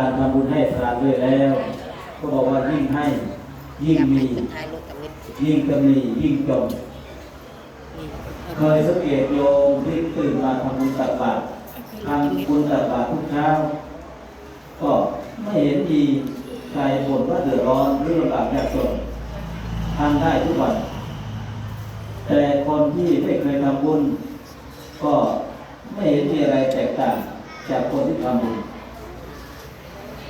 การทำบุญให้ทานด้วยแล้ว ก็บอกว่ายิ่งให้ยิ่งมียิ่งจะมียิ่งจนเคยสังเกตโยมที่ตื่นมาทำบุญตักบาตรทำบุญตักบาตรทุกเช้า ก็ไม่เห็นมีใครบ่นว่าเดือดร้อนหรือลำบากยากจนทำได้ทุกวัน แต่คนที่ไม่เคยทำบุญ ก็ไม่เห็นมีอะไรแตกต่างจากคนที่ทำบุญ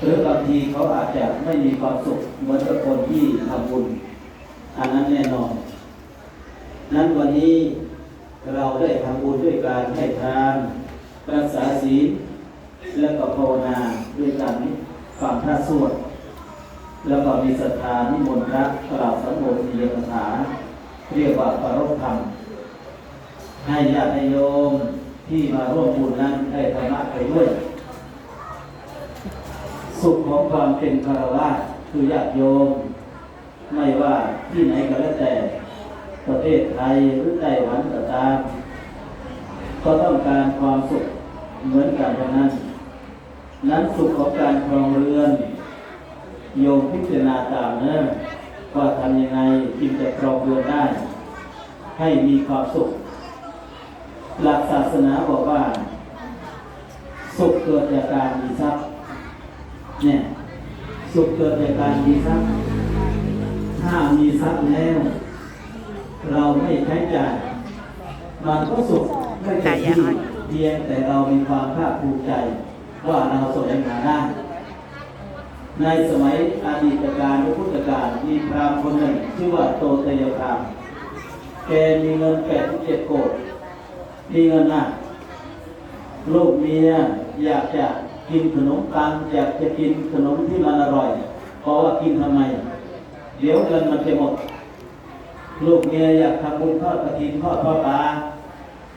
หรือบางทีเขาอาจจะไม่มีความสุขเหมือนกับคนที่ทำบุญ อันนั้นแน่นอน นั้นวันนี้เราได้ทำบุญด้วยการให้ทานรักษาศีลและก็ภาวนาด้วยการฟังพระสวดแล้วก็มีศรัทธานิมนต์พระกล่าวสังโฆสียคาถาเรียกว่าปรรธรรมให้ญาติโยมที่มาร่วมบุญนั้นได้ธรรมะไปด้วย สุขของความเป็นคารวะคือญาติโยม ไม่ว่าที่ไหนก็แล้วแต่ ประเทศไทยหรือไต้หวันก็ตามก็ต้องการความสุขเหมือนกันทั้งนั้น นั้นสุขของการครองเรือน โยมพิจารณาตามเนื้อว่าทำยังไงจึงจะครองเรือนได้ ให้มีความสุข หลักศาสนาบอกว่า สุขเกิดจากการมีทรัพย์ เนี่ยสุขเกิดจากการมีทรัพย์ถ้ามีทรัพย์แล้ว เราไม่ใช้จ่ายมันก็สุขไม่เกิดขึ้นเพียงแต่เรามีความภาคภูมิใจ ว่าเราแสวงหาได้ ในสมัยอดีตการหรือพุทธกาลมีพราหมณ์คนหนึ่งชื่อว่าโตเตยพราหมณ์แกมีเงินแปดเจ็ดโกดมีเงินมากลูกเมียอยากจะ กินขนมปังอยากจะกินขนมที่มันอร่อยเพราะว่ากินทำไม เดี๋ยวเงินมันจะหมด ลูกเมียอยากทำบุญทอดกระถินทอดพ่อตา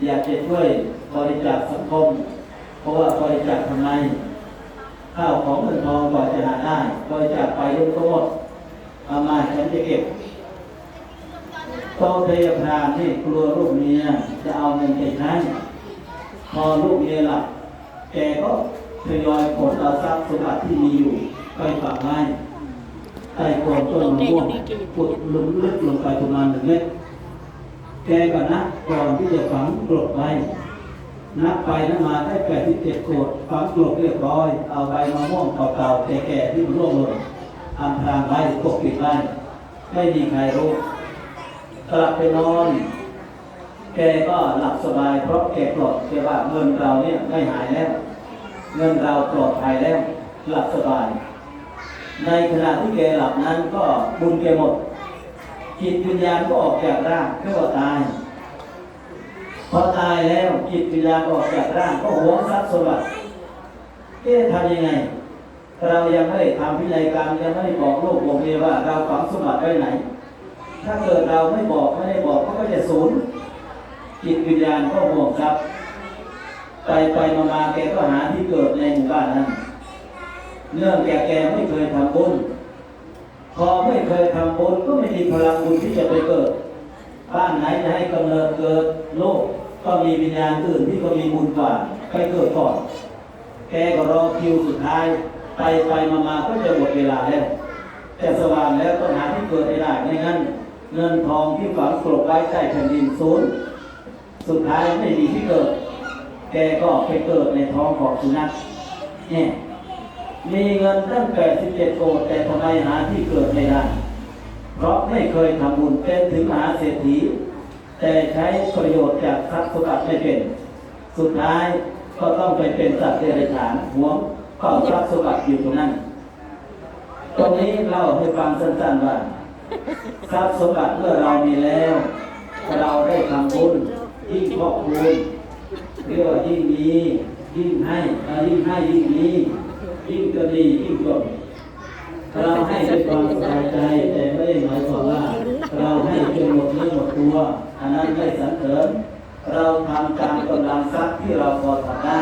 อยากจะช่วยบริจาคสังคม เพราะว่าบริจาคทำไม ข้าวของเงินทองกว่าจะหาได้บริจาคไปเดี๋ยวก็หมดเอามาฉันจะเก็บโตเทยพรามนี่กลัวลูกเมียจะเอาเงินไปใช้พอลูกเมียหลับแกก็ ทยอยขนเอาทรัพย์สมบัติที่มีอยู่ไปฝากไว้ใต้โคนต้นมะม่วงขุดลึกลึกลงไปประมาณหนึ่งเมตรแกก็นับก่อนที่จะฝังกรดไว้นับไปนับมาได้แปดสิบเจ็ดโกดฝังกรดเรียบร้อย เอาใบมะม่วงเก่าๆแก่ๆที่มันร่วงหล่นอำพรางไว้ปกปิดไว้ไม่มีใครรู้กลับไปนอน แกก็หลับสบายเพราะแกปลอดแกว่าเงินเราเนี่ยไม่หายแล้ว เงินเราปลอดภัยแล้วหลับสบาย ในขณะที่แกหลับนั้นก็บุญแกหมดจิตวิญญาณก็ออกจากร่างเพื่อตาย พอตายแล้วจิตวิญญาณออกจากร่างก็หวงทรัพย์สมบัติเอ๊ะทำยังไง เรายังไม่ได้ทำพินัยกรรมยังไม่ได้บอกลูกบอกเมียว่าเราฝังสมบัติไว้ไหน ถ้าเกิดเราไม่บอกไม่ได้บอกก็จะสูญจิตวิญญาณก็ห่วงทรัพย์ ไปไปมาแกก็หาที่เกิดในหมู่บ้านนั้น เนื่องแกแกไม่เคยทำบุญ พอไม่เคยทำบุญก็ไม่มีพลังบุญที่จะไปเกิด บ้านไหนจะให้กำเนิดเกิดโลกก็มีวิญญาณอื่นที่ก็มีบุญกว่าไปเกิดก่อน แกก็รอคิวสุดท้าย ไปไปมามาก็จะหมดเวลาแล้ว แต่สว่างแล้วต้องหาที่เกิดให้ได้ไม่งั้นเงินทองที่ฝังกลบไว้ใต้แผ่นดินศูนย์สุดท้ายไม่มีที่เกิด แกก็ไปเกิดในท้องของสุนัขเนี่ยมีเงินตั้งแต่17โกดแต่ทำไมหาที่เกิดไม่ได้ เพราะไม่เคยทำบุญเป็นถึงมหาเศรษฐี แต่ใช้ประโยชน์จากทรัพย์สมบัติไม่เป็น สุดท้ายก็ต้องไปเป็นสัตว์เดรัจฉานหวงก็ทรัพย์สมบัติอยู่ตรงนั้น ตรงนี้เล่าให้ฟังสั้นๆว่าทรัพย์สมบัติเมื่อเรามีแล้ว เราได้ทำบุญยิ่งครอบครัว เรียกว่ายิ่งมียิ่งให้เรายิ่งให้ยิ่งมียิ่งก็ดียิ่งจบเราให้ด้วยความสบายใจแต่ไม่ได้หมายความว่า เราให้จนหมดเนื้อหมดตัวอันนั้นไม่สันเสริญเราทำตามกำลังทรัพย์ที่เราพอทำได้